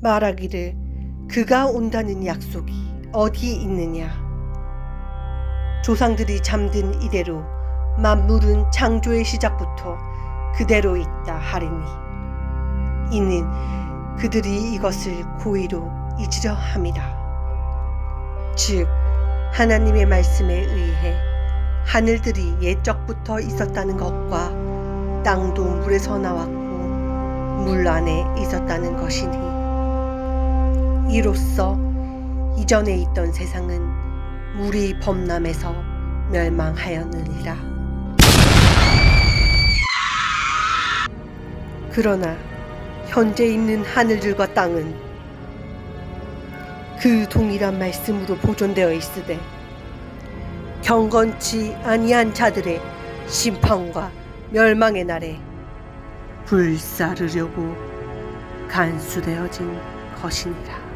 말하기를 그가 온다는 약속이 어디에 있느냐. 조상들이 잠든 이대로 만물은 창조의 시작부터 그대로 있다 하리니 이는 그들이 이것을 고의로 잊으려 함이라. 즉 하나님의 말씀에 의해 하늘들이 옛적부터 있었다는 것과 땅도 물에서 나왔고 물 안에 있었다는 것이니 이로써 이전에 있던 세상은 물이 범람해서 멸망하였느니라. 그러나 현재 있는 하늘들과 땅은 그 동일한 말씀으로 보존되어 있으되 경건치 아니한 자들의 심판과 멸망의 날에 불사르려고 간수되어진 것이니라.